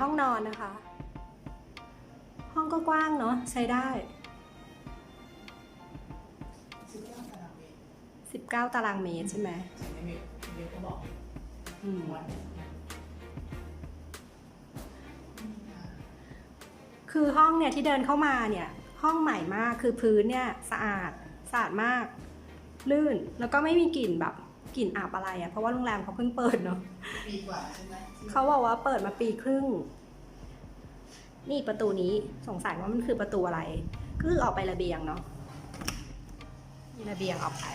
ห้องนอนนะคะ ห้องก็กว้างเนาะใช้ได้ 19 ตารางเมตร19ตารางเมตรใช่ไหมในเว็บเว็บก็บอกอืมคือห้องเนี่ยที่เดินเข้ามาเนี่ย ห้องใหม่มากคือพื้นเนี่ยสะอาดสะอาดมาก ลื่นแล้วก็ไม่มีกลิ่นแบบกลิ่นอับอะไรอะ่ะเพราะว่าโรงแรมเขาเพิ่งเปิดเนาะ ปีกว่าใช่ไหมที่เขาบอกว่าเปิดมาปีครึ่ง นี่ประตูนี้สงสัยว่ามันคือประตูอะไรก็คือออกไประเบียงเนาะมีระเบียงออกไป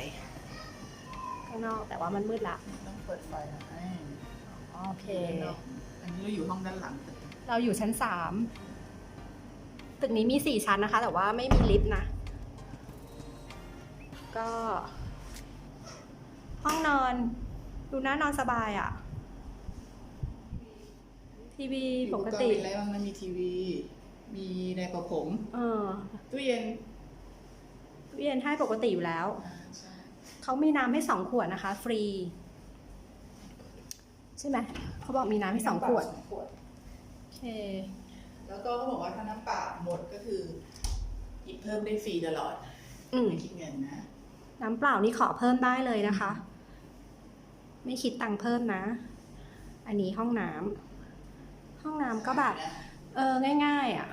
ข้างนอกแต่ว่ามันมืดละต้องเปิดไฟนะให้โอเค อันนี้เราอยู่ห้องด้านหลังตึกเราอยู่ชั้นสามตึกนี้มีสี่ชั้นนะคะ แต่ว่าไม่มีลิฟต์นะ ก็ ห้องนอน ดูน่านอนสบายอะ่ะ ทีวีปกติอุรณ์มีอะไรบ้างนะมีทีวี มีแรงประผมเออตู้เย็นตู้เย็นให้ปกติอยู่แล้วอ่าใช่เขามีน้ำให้สองขวดนะคะ ฟรี ใช่ไหมเขาบอกมีน้ำให้สองขวดสองขวดโอเค แล้วก็เขาบอกว่าถ้าน้ำเปล่าหมดก็คือหยิบเพิ่มได้ฟรีตลอดอืมไม่คิดเงินนะ น้ำเปล่านี่ขอเพิ่มได้เลยนะคะ ไม่คิดตังค์เพิ่มนะ อันนี้ห้องน้ำห้องน้ำ ก็แบบ เออง่าย ๆอะ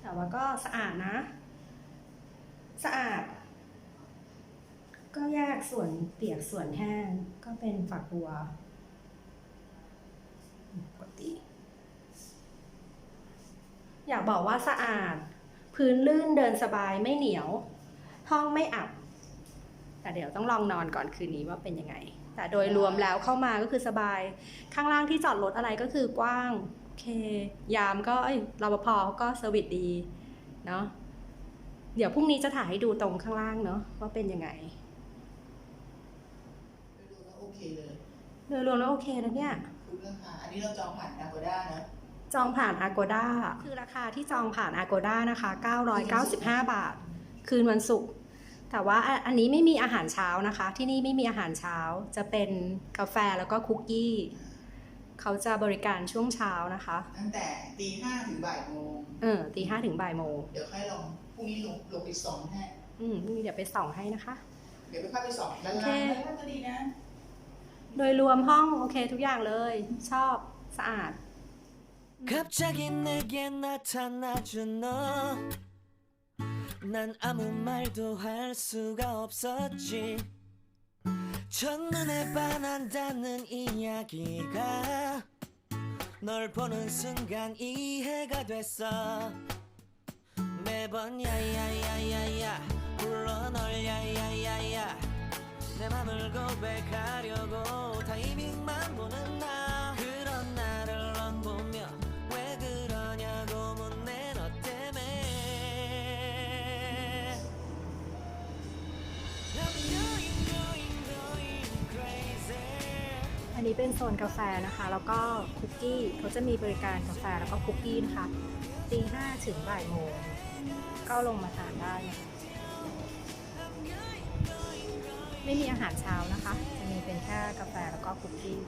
แต่ว่าก็สะอาดนะ สะอาด ก็แยกส่วนเปียกส่วนแห้งก็เป็นฝักบัวปกติ อยากบอกว่าสะอาด พื้นลื่นเดินสบายไม่เหนียว ห้องไม่อับ แต่เดี๋ยวต้องลองนอนก่อนคืนนี้ว่าเป็นยังไงแต่โดยรวมแล้วเข้ามาก็คือสบาย ข้างล่างที่จอดรถอะไรก็คือกว้าง เค ยามก็เอ้ยรปภเขาก็เซอร์วิสดีเนาะเดี๋ยวพรุ่งนี้จะถ่ายให้ดูตรงข้างล่างเนาะว่าเป็นยังไงดูแล้วโอเคเลยโดยรวมแล้วโอเคนะเนี่ย คุ้มราคาอันนี้เราจองผ่าน Agoda นะ จองผ่าน Agoda คือราคาที่จองผ่าน Agoda นะคะ 995 บาท คืนวันศุกร์ แต่ว่าอันอันนี้ไม่มีอาหารเช้านะคะ ที่นี่ไม่มีอาหารเช้า จะเป็นกาแฟแล้วก็คุกกี้ เขาจะบริการช่วงเช้านะคะ ตั้งแต่ตีห้าถึงบ่ายโมง เออตีห้าถึงบ่ายโมง เดี๋ยวค่อยลองพรุ่งนี้ลงลงไปสองให้ อืมนี่เดี๋ยวไปส่องให้นะคะ เดี๋ยวไปเข้าไปสองด้าน โอเค ล่างด้านล่างก็ดีนะ โดยรวมห้องโอเคทุกอย่างเลย ชอบสะอาด 갑자기 내게 나타나준 너 난 아무 말도 할 수가 없었지 첫눈에 반한다는 이야기가 널 보는 순간 이해가 됐어. 매번 야야야야야 นนี้เป็นโซนกาแฟนะคะ แล้วก็คุกกี้เขาจะมีบริการกาแฟแล้วก็คุกกี้นะคะตีห้าถึงบ่ายโมงก็ลงมาทานได้ไม่มีอาหารเช้านะคะ จะมีเป็นแค่กาแฟแล้วก็คุกกี้